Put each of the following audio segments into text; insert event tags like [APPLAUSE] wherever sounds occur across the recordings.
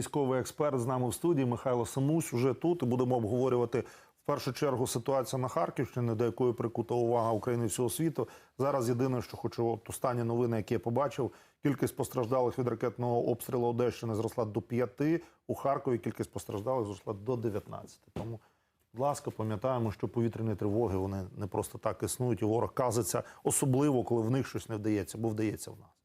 Військовий експерт з нами в студії Михайло Самусь уже тут і будемо обговорювати в першу чергу ситуацію на Харківщині, до якої прикута увага України всього світу. Зараз єдине, що хочу от останні новини, які я побачив, кількість постраждалих від ракетного обстрілу Одещини зросла до 5, у Харкові кількість постраждалих зросла до 19. Тому, будь ласка, пам'ятаємо, що повітряні тривоги вони не просто так існують, і ворог казиться, особливо коли в них щось не вдається, бо вдається в нас.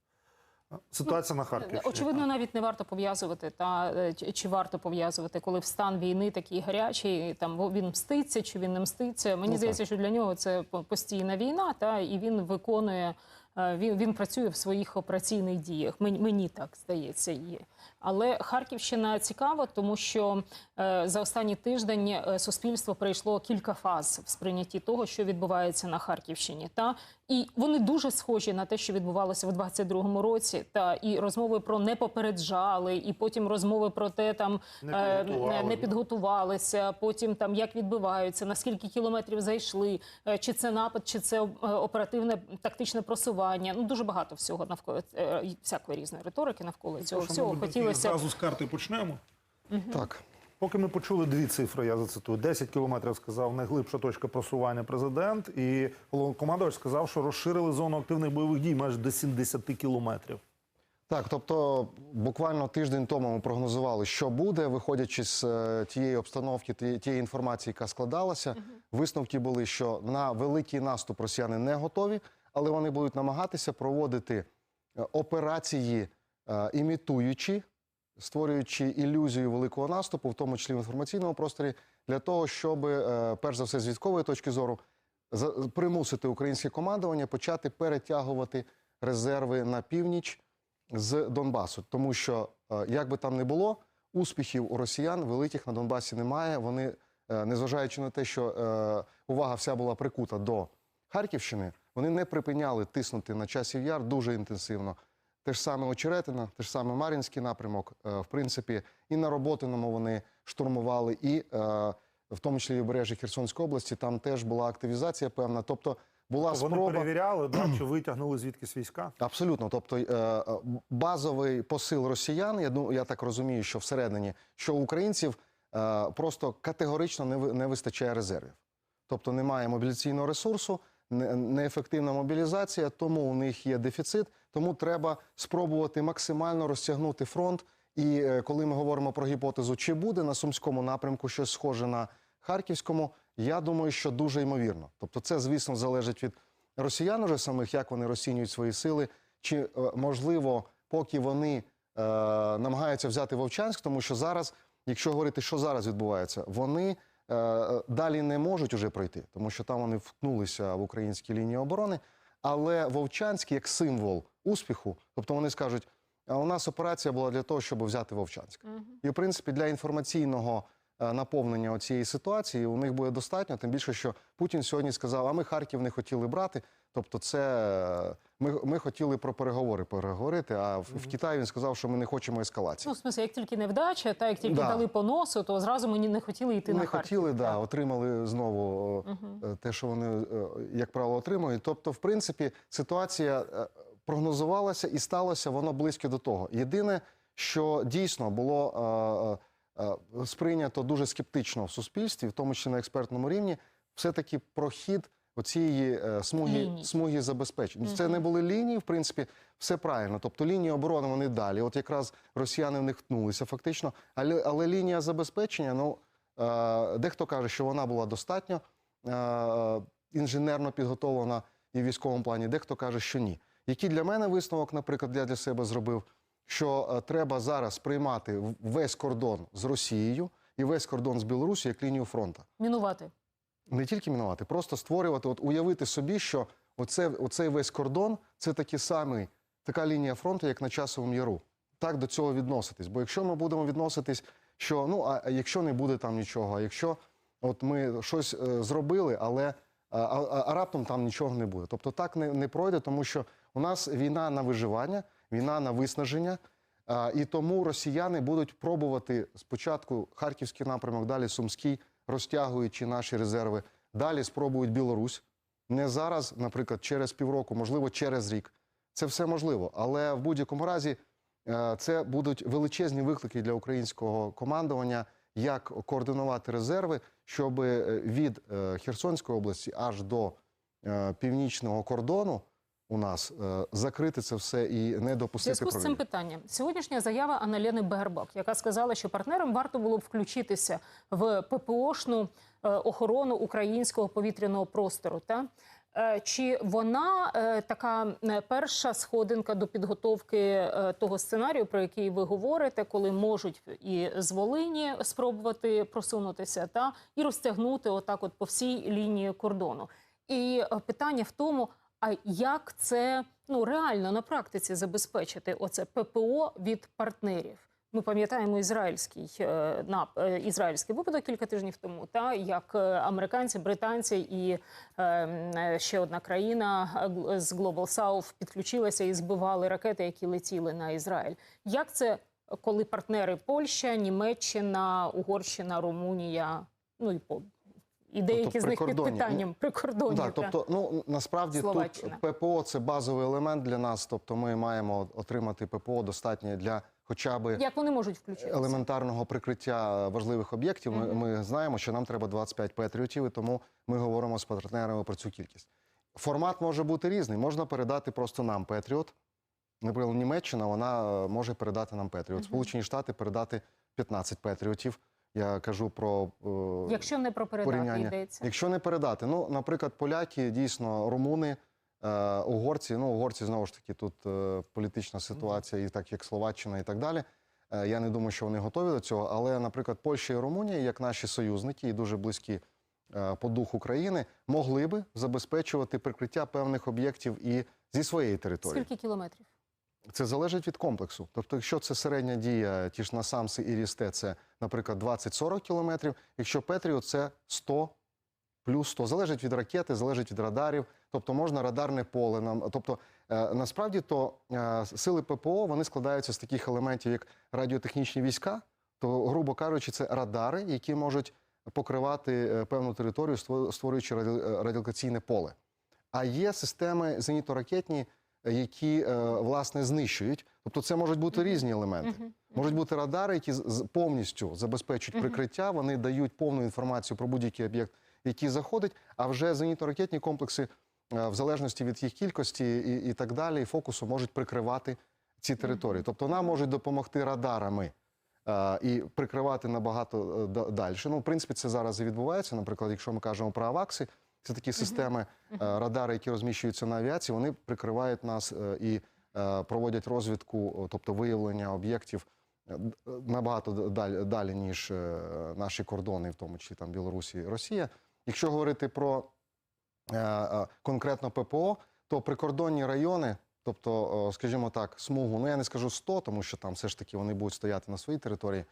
Ситуація на Харківщині. Очевидно, навіть не варто пов'язувати та е, чи- варто пов'язувати, коли в стан війни такий гарячий, там во- він мститься чи він не мститься. Мені Ну, здається, що для нього це по- постійна війна, та і він виконує. е, Він, він працює в своїх операційних діях. Мені, мені так здається, є. Але Харківщина цікава, тому що е, за останній тиждень е, суспільство пройшло кілька фаз в сприйнятті того, що відбувається на Харківщині. Та і вони дуже схожі на те, що відбувалося в 22-му році. Та і розмови про не попереджали, і потім розмови про те, там Не е, підготували, не підготувалися. Потім там як відбиваються, на скільки кілометрів зайшли, е, чи це напад, чи це е, оперативне тактичне просування. Ну дуже багато всього навколо е, всякої різної риторики навколо цього Що, всього. Хотілося зразу з карти почнемо. Так. Поки ми почули дві цифри, я зацитую. 10 кілометрів сказав найглибша точка просування президент, і головнокомандувач сказав, що розширили зону активних бойових дій майже до 70 кілометрів. Так, тобто буквально тиждень тому ми прогнозували, що буде, виходячи з е, тієї обстановки, тієї інформації, яка складалася. Висновки були, що на великий наступ росіяни не готові, але вони будуть намагатися проводити е, операції, е, імітуючи, створюючи ілюзію великого наступу, в тому числі в інформаційному просторі, для того, щоб, е, перш за все, з військової точки зору, примусити українське командування почати перетягувати резерви на північ з Донбасу, тому що е, як би там не було, успіхів у росіян великих на Донбасі немає. Вони, е, незважаючи на те, що увага вся була прикута до Харківщини, вони не припиняли тиснути на часів яр дуже інтенсивно. Те ж саме Очеретина, те ж саме Мар'їнський напрямок. е, В принципі, і на Роботиному вони штурмували, і е, в тому числі бережі Херсонської області, там теж була активізація певна. Тобто була Вони спроба. перевіряли, да, [CLEARS THROAT] чи витягнули звідкись війська. Абсолютно, тобто е, базовий посил росіян, я ду- я так розумію, що всередині, що українців просто категорично не ви- не вистачає резервів. Тобто немає мобілізаційного ресурсу, неефективна мобілізація, тому у них є дефіцит. Тому треба спробувати максимально розтягнути фронт. І е, коли ми говоримо про гіпотезу, чи буде на сумському напрямку щось схоже на харківському, я думаю, що дуже ймовірно. Тобто, це, звісно, залежить від росіян уже самих, як вони розцінюють свої сили, чи е, можливо, поки вони е, намагаються взяти Вовчанськ, тому що зараз, якщо говорити, що зараз відбувається, вони далі не можуть уже пройти, тому що там вони вткнулися в українські лінії оборони. Але Вовчанськ як символ успіху, тобто вони скажуть. А у нас операція була для того, щоб взяти Вовчанськ. І, в принципі, для інформаційного е, наповнення цієї ситуації у них буде достатньо. Тим більше, що Путін сьогодні сказав, а ми Харків не хотіли брати. Тобто, це ми, ми хотіли про переговори переговорити. А в, в Китаї він сказав, що ми не хочемо ескалації. Ну, в смысле, як тільки невдача, та як тільки Да. дали по носу, то зразу мені не хотіли йти не на Харків. хотіли, да, отримали знову е, те, що вони, е, як правило, отримують. Тобто, в принципі, ситуація е, прогнозувалася і сталося воно близько до того. Єдине, що дійсно було е, е, сприйнято дуже скептично в суспільстві, в тому числі на експертному рівні, все-таки прохід оцієї е, смуги, смуги забезпечень. Це не були лінії, в принципі, все правильно. Тобто лінії оборони вони далі. От якраз росіяни в них втнулися фактично. Але, але лінія забезпечення, ну е, дехто каже, що вона була достатньо е, інженерно підготовлена і в військовому плані, дехто каже, що ні. Який для мене висновок, наприклад, я для себе зробив, що е, треба зараз приймати весь кордон з Росією і весь кордон з Білорусі як лінію фронту Мінувати. Не тільки мінувати, просто створювати, от уявити собі, що оце, оцей весь кордон це такий самий, така лінія фронту, як на часовому яру. Так до цього відноситись. Бо якщо ми будемо відноситись, що ну а якщо не буде там нічого, а якщо от ми щось е, зробили, але а, а, а раптом там нічого не буде. Тобто так не, не пройде, тому що у нас війна на виживання, війна на виснаження. А, і тому росіяни будуть пробувати спочатку харківський напрямок, далі Сумський, розтягуючи наші резерви. Далі спробують Білорусь. Не зараз, наприклад, через півроку, можливо, через рік. Це все можливо. Але в будь-якому разі е, це будуть величезні виклики для українського командування, як координувати резерви, щоб е, від е, Херсонської області аж до північного кордону у нас е, закрити це все і не допустити зв'язку з цим питанням сьогоднішня заява Аналени Бегербак, яка сказала, що партнерам варто було б включитися в ППОшну е, охорону українського повітряного простору. Та Е, чи вона така перша сходинка до підготовки того сценарію, про який ви говорите, коли можуть і з Волині спробувати просунутися, та і розтягнути отак, от по всій лінії кордону? І питання в тому, а як це ну реально на практиці забезпечити оце ППО від партнерів? Ми пам'ятаємо ізраїльський е, нап, е, ізраїльський випадок кілька тижнів тому, та як е, американці, британці і е, е, ще одна країна з Global South підключилася і збивали ракети, які летіли на Ізраїль. Як це коли партнери Польща, Німеччина, Угорщина, Румунія, ну і і деякі з них під питанням прикордонні. Так, та. тобто, ну насправді Словаччина. тут ППО це базовий елемент для нас. Тобто, ми маємо отримати ППО достатнє для хоча б Як вони можуть включитися? елементарного прикриття важливих об'єктів. Ми, Мгм. ми знаємо, що нам треба 25 патріотів, і тому ми говоримо з партнерами про цю кількість. Формат може бути різний. Можна передати просто нам Петріот. Наприклад, Німеччина вона е, може передати нам Петріот. Сполучені Штати передати 15 Петріотів. Я кажу про е, Якщо не про передати порівняння. йдеться. Якщо не передати, ну, наприклад, поляки, дійсно, румуни, е, угорці, ну, угорці знову ж таки тут е, політична ситуація, і так як Словаччина і так далі. Е, я не думаю, що вони готові до цього. Але, наприклад, Польща і Румунія, як наші союзники і дуже близькі е, по духу країни, могли би забезпечувати прикриття певних об'єктів і зі своєї території. Скільки кілометрів? Це залежить від комплексу. Тобто, якщо це середня дія, ті ж насамси і рісте, це, наприклад, 20-40 кілометрів. Якщо Петріо, це 100 плюс 100. Залежить від ракети, залежить від радарів. Тобто можна радарне поле нам. Тобто, е, насправді то е, сили ППО вони складаються з таких елементів, як радіотехнічні війська. То, грубо кажучи, це радари, які можуть покривати е, певну територію, ство- створюючи раді- радіолокаційне поле. А є системи зенітно-ракетні, які е, власне знищують. Тобто, це можуть бути різні елементи. Можуть бути радари, які повністю забезпечують прикриття. Вони дають повну інформацію про будь-який об'єкт, який заходить. А вже зенітно-ракетні комплекси, е, в залежності від їх кількості і, і так далі, і фокусу можуть прикривати ці території. Тобто нам можуть допомогти радарами. е, І прикривати набагато далі. Ну, в принципі, це зараз і відбувається. Наприклад, якщо ми кажемо про авакси, це такі системи е, радари, які розміщуються на авіації, вони прикривають нас е, і е, проводять розвідку, тобто виявлення об'єктів набагато далі, далі ніж наші кордони, в тому числі там Білорусі і Росія. Якщо говорити про конкретно ППО, то прикордонні райони, тобто, скажімо так, смугу, ну я не скажу 100, тому що там все ж таки вони будуть стояти на своїй території,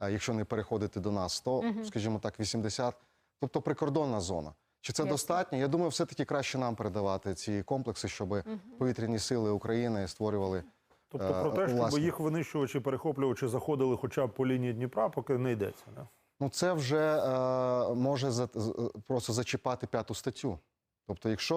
якщо не переходити до нас, то, скажімо так, 80, тобто прикордонна зона. Чи це Ясно. достатньо? Я думаю, все-таки краще нам передавати ці комплекси, щоб Мгм. повітряні сили України створювали. Тобто Е, про те, щоб власне. їх винищувачі, перехоплювачі заходили хоча б по лінії Дніпра, поки не йдеться. Да? Ну, це вже е, може за, просто зачіпати п'яту статтю. Тобто, якщо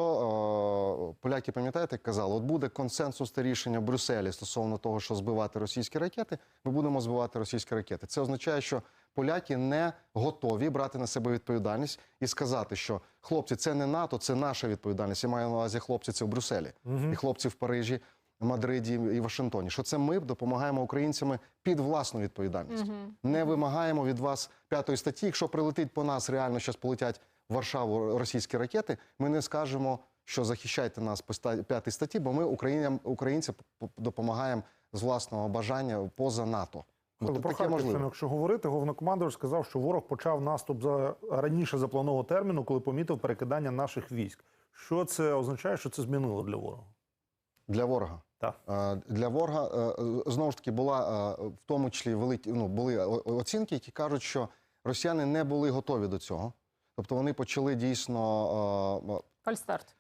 е, поляки пам'ятаєте, як казали, от буде консенсусне рішення в Брюсселі стосовно того, що збивати російські ракети, ми будемо збивати російські ракети. Це означає, що поляки не готові брати на себе відповідальність і сказати, що хлопці, це не НАТО, це наша відповідальність. Я маю на увазі хлопці, це в Брюсселі, і хлопці в Парижі, Мадриді і Вашингтоні. Що це ми допомагаємо українцями під власну відповідальність. Мгм. Не вимагаємо від вас п'ятої статті. Якщо прилетить по нас, реально зараз полетять в Варшаву російські ракети. Ми не скажемо, що захищайте нас по п'ятій статті, бо ми українцям, українцям допомагаємо з власного бажання поза НАТО. Але про Харківщину, якщо говорити, головнокомандувач сказав, що ворог почав наступ за раніше запланованого терміну, коли помітив перекидання наших військ. Що це означає, що це змінило для ворога? Для ворога. Так. Для ворога е, знову ж таки була е, в тому числі великі ну, були оцінки, які кажуть, що росіяни не були готові до цього. Тобто вони почали дійсно е, Фальстарт.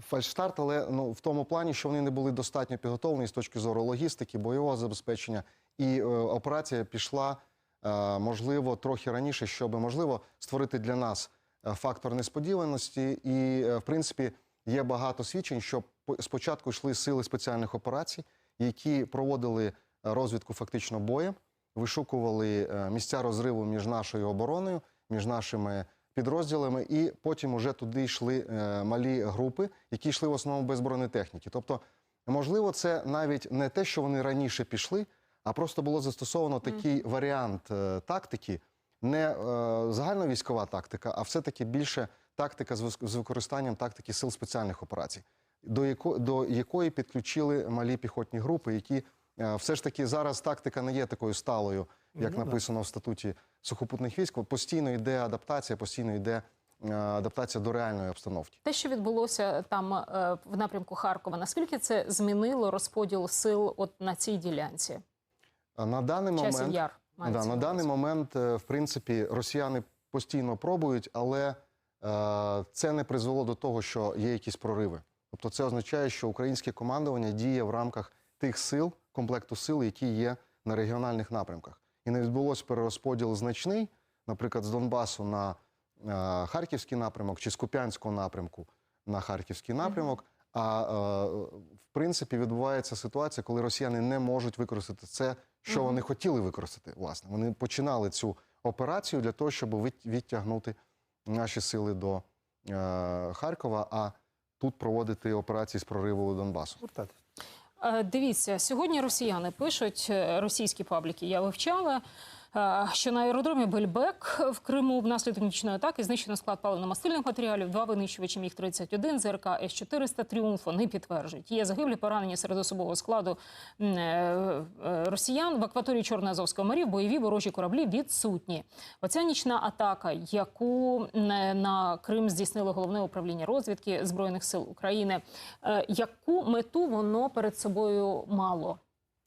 фальшстарт, але ну в тому плані, що вони не були достатньо підготовлені з точки зору логістики, бойового забезпечення, і е, операція пішла е, можливо трохи раніше, щоб можливо створити для нас е, фактор несподіваності. І в принципі є багато свідчень, що по- спочатку йшли сили спеціальних операцій, які проводили розвідку фактично боєм, вишукували місця розриву між нашою обороною, між нашими підрозділами, і потім уже туди йшли малі групи, які йшли в основному без бронетехніки. Тобто, можливо, це навіть не те, що вони раніше пішли, а просто було застосовано такий варіант е, тактики, не е, загальновійськова тактика, а все-таки більше тактика з з використанням тактики сил спеціальних операцій, до, яко, до якої підключили малі піхотні групи, які е, все ж таки зараз тактика не є такою сталою, як Ну, написано в статуті сухопутних військ. Постійно йде адаптація, постійно йде е, адаптація до реальної обстановки. Те, що відбулося там е, в напрямку Харкова, наскільки це змінило розподіл сил от на цій ділянці? На даний Часів момент яр Да, на даний момент, е, в принципі, росіяни постійно пробують, але е, це не призвело до того, що є якісь прориви. Тобто, це означає, що українське командування діє в рамках тих сил, комплекту сил, які є на регіональних напрямках. І не відбулося перерозподіл значний, наприклад, з Донбасу на е, Харківський напрямок чи з Куп'янського напрямку на Харківський напрямок. А е, в принципі відбувається ситуація, коли росіяни не можуть використати це, що вони хотіли використати. Власне, вони починали цю операцію для того, щоб відтягнути наші сили до е, Харкова, а тут проводити операції з прориву Донбасу. Е, Дивіться, сьогодні росіяни пишуть російські пабліки. Я вивчала. Е, Що на аеродромі Бельбек в Криму внаслідок нічної атаки знищено склад паливно-мастильних матеріалів, два винищувачі міг 31 ЗРК С-400 «Тріумф» вони підтверджують. Є загиблі поранені серед особового складу е, е, росіян в акваторії Чорноазовського морів. Бойові ворожі кораблі відсутні. Оця нічна атака, яку м, на Крим здійснило головне управління розвідки збройних сил України. Е, Яку мету воно перед собою мало?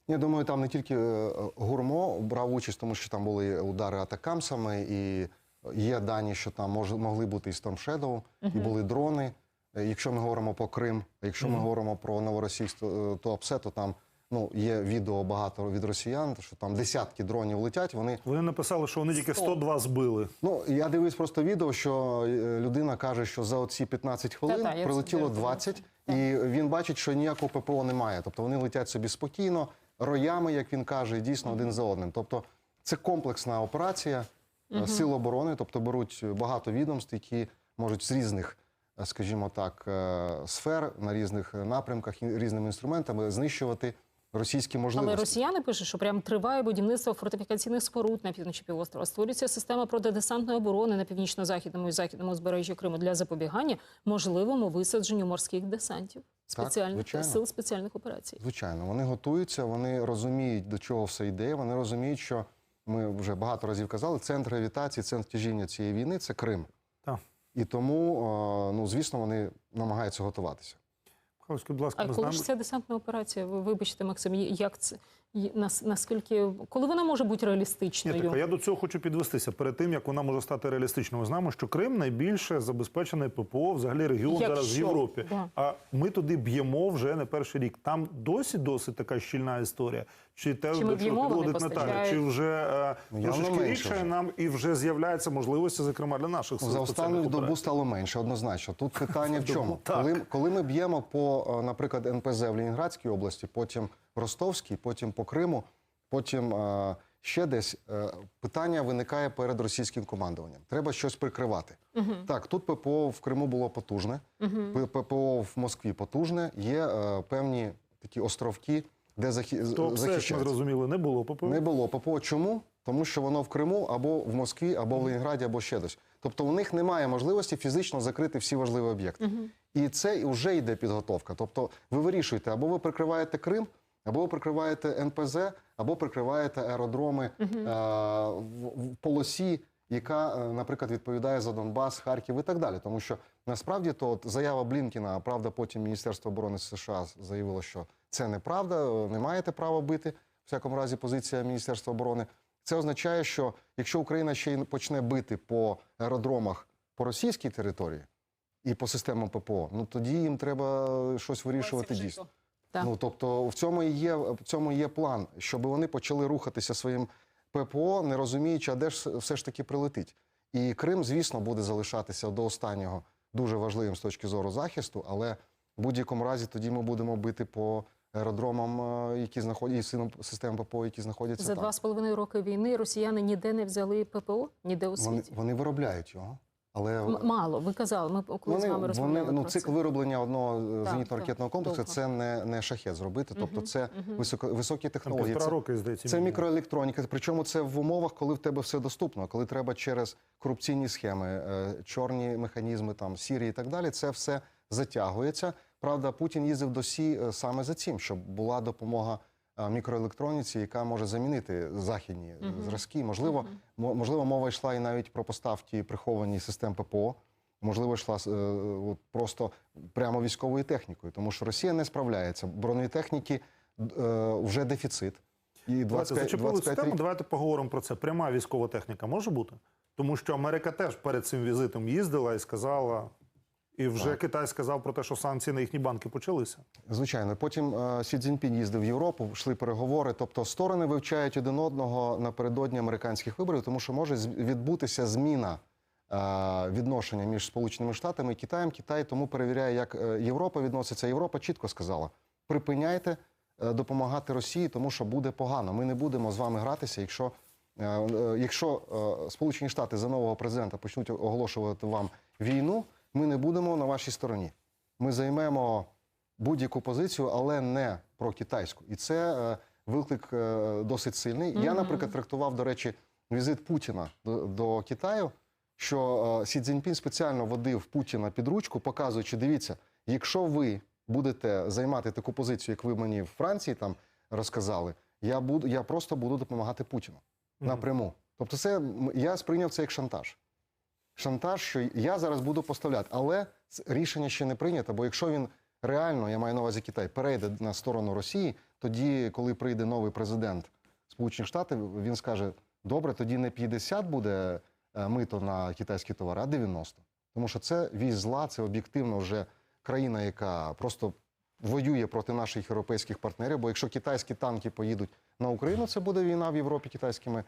Я думаю, там не тільки е, гурмо брав участь, тому що там були удари атакамсами, і є дані, що там мож, могли бути і Storm Shadow, і були дрони. Е, Якщо ми говоримо про Крим, а якщо ми говоримо про Новоросійськ, то, е, то ОПСЕ, то там ну, є відео багато від росіян, що там десятки дронів летять. Вони Вони написали, що вони тільки Сто. 102 збили. Ну, я дивлюсь просто відео, що людина каже, що за оці 15 хвилин Та-та, прилетіло дивилася. 20, і він бачить, що ніякого ППО немає. Тобто вони летять собі спокійно, роями, як він каже, дійсно один за одним. Тобто це комплексна операція е, сил оборони, тобто беруть багато відомств, які можуть з різних, е, скажімо так, е, сфер на різних напрямках і різними інструментами знищувати російські можливості. Але росіяни пишуть, що прям триває будівництво фортифікаційних споруд на півночі півострова. Створюється система протидесантної оборони на північно-західному і західному узбережжі Криму для запобігання можливому висадженню морських десантів спеціальних так, сил спеціальних операцій. Звичайно, вони готуються, вони розуміють, до чого все йде. Вони розуміють, що ми вже багато разів казали, центр гравітації, центр тяжіння цієї війни це Крим. Так. І тому, е, ну звісно, вони намагаються готуватися. Будь ласка, А коли знаємо. ж ця десантна операція? Ви вибачте, Максим, як це наскільки коли вона може бути Ні, так, а я до цього хочу підвестися. Перед тим як вона може стати реалістичною, ми знаємо, що Крим найбільше забезпечений ППО, взагалі регіон Якщо, зараз в Європі. да. А ми туди б'ємо вже не перший рік. Там досі досить така щільна історія. Чи те Чи ми до чого б'ємо, підводить Наталя, чи вже е, Ну, трошечки вже. нам і вже з'являються можливості, зокрема для наших За останню добу операцій. стало менше, однозначно. Тут питання в чому? Коли, коли ми б'ємо по, е, наприклад, НПЗ в Ленінградській області, потім Ростовській, потім по Криму, потім е, ще десь, е, питання виникає перед російським командуванням. Треба щось прикривати. Так, тут ППО в Криму було потужне, П- ППО в Москві потужне. Є е, певні такі островки, де захи... Захищається. зрозуміли, не було ППО. Не було ППО. Чому? Тому що воно в Криму або в Москві, або в Ленінграді, або ще десь. Тобто у них немає можливості фізично закрити всі важливі об'єкти. І це вже йде підготовка. Тобто ви вирішуєте, або ви прикриваєте Крим, або ви прикриваєте НПЗ, або прикриваєте аеродроми е, в, в полосі, яка, е, наприклад, відповідає за Донбас, Харків і так далі. Тому що насправді то от заява Блінкіна, а правда, потім Міністерство оборони США заявило, що це неправда, е, не маєте права бити. В всякому разі, позиція Міністерства оборони. Це означає, що якщо Україна ще й почне бити по аеродромах по російській території і по системам ППО, ну тоді їм треба щось вирішувати дійсно. Так. Ну тобто в цьому і є в цьому і є план, щоб вони почали рухатися своїм ППО, не розуміючи, а де ж все ж таки прилетить. І Крим, звісно, буде залишатися до останнього дуже важливим з точки зору захисту, але в будь-якому разі тоді ми будемо бити по аеродромам, е, які знаходяться, і систем ППО, які знаходяться За там. два з половиною роки війни росіяни ніде не взяли ППО, ніде у Вони, світі. вони виробляють його, але Мало, ви казали, ми коли з вами розмовляли вони ну про цикл це. вироблення одного зенітно-ракетного комплексу довго. це не, не шахет зробити. Тобто, це високо, високі технології. Це, роки, здається. Це мікроелектроніка. Причому це в умовах, коли в тебе все доступно, коли треба через корупційні схеми, е, чорні механізми, там сірі і так далі. Це все затягується. Правда, Путін їздив до Сі е, саме за цим, щоб була допомога мікроелектроніці, яка може замінити західні е, зразки. Можливо, мо- можливо, мова йшла і навіть про поставки приховані систем ППО. Можливо, йшла е, от просто прямо військовою технікою, тому що Росія не справляється. Броньої техніки е, вже дефіцит. І Давайте 25, зачепили 25 тему. рік. Давайте поговоримо про це. Пряма військова техніка може бути? Тому що Америка теж перед цим візитом їздила і сказала, і вже Так. Китай сказав про те, що санкції на їхні банки почалися. Звичайно, потім е, Сі Цзіньпінь їздив в Європу, йшли переговори. Тобто сторони вивчають один одного напередодні американських виборів, тому що може відбутися зміна е, відношення між Сполученими Штатами і Китаєм. Китай тому перевіряє, як е, Європа відноситься. Європа чітко сказала: припиняйте е, допомагати Росії, тому що буде погано. Ми не будемо з вами гратися, якщо. е, Якщо Сполучені Штати за нового президента почнуть оголошувати вам війну, ми не будемо на вашій стороні. Ми займемо будь-яку позицію, але не про китайську. І це е, виклик е, досить сильний. Я, наприклад, трактував, до речі, візит Путіна до, до Китаю, що е, Сі Цзіньпін спеціально водив Путіна під ручку, показуючи, дивіться, якщо ви будете займати таку позицію, як ви мені в Франції там розказали, я буду, я просто буду допомагати Путіну напряму. Тобто, це я сприйняв це як шантаж. Шантаж, що я зараз буду поставляти, але рішення ще не прийнято, бо якщо він реально, я маю на увазі Китай, перейде на сторону Росії, тоді, коли прийде новий президент Сполучених Штатів, він скаже: добре, тоді не 50 буде е, мито на китайські товари, а 90. Тому що це вісь зла, це об'єктивно вже країна, яка просто воює проти наших європейських партнерів. Бо якщо китайські танки поїдуть на Україну, це буде війна в Європі китайськими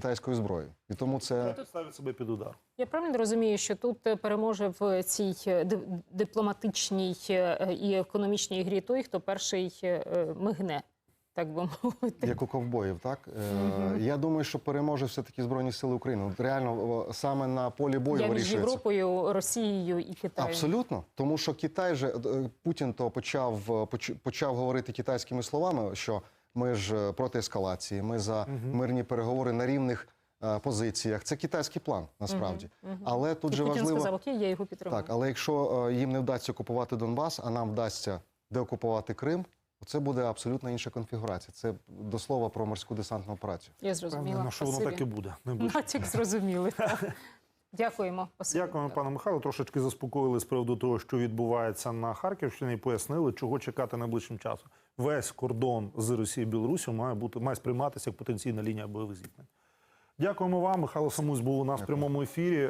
китайською зброєю. І тому це ставить себе під удар. Я правильно розумію, що тут е, переможе в цій е, дипломатичній е, і економічній грі той, хто перший мигне, так би мовити. як у ковбоїв, так е, я думаю, що переможе все таки збройні сили України. Реально саме на полі бою Я між вирішується. Європою, Росією і Китаєм. Абсолютно, тому що Китай же Путін то почав почав говорити китайськими словами, що ми ж е, проти ескалації, ми за мирні переговори на рівних е, позиціях. Це китайський план насправді. Але тут І же Путін важливо сказав, окей, я його підтримую. так, але якщо е, їм не вдасться окупувати Донбас, а нам вдасться деокупувати Крим, це буде абсолютно інша конфігурація. Це до слова про морську десантну операцію. Я зрозуміла. Ну, що воно так і буде. Натяк зрозуміли. Дякуємо. Спасибі. Дякуємо, пане Михайло. Трошечки заспокоїли з приводу того, що відбувається на Харківщині, і пояснили, чого чекати найближчим часом. Весь кордон з Росією і Білорусі має бути має сприйматися як потенційна лінія бойових зіткнень. Дякуємо вам. Михайло Самусь був у нас в прямому ефірі.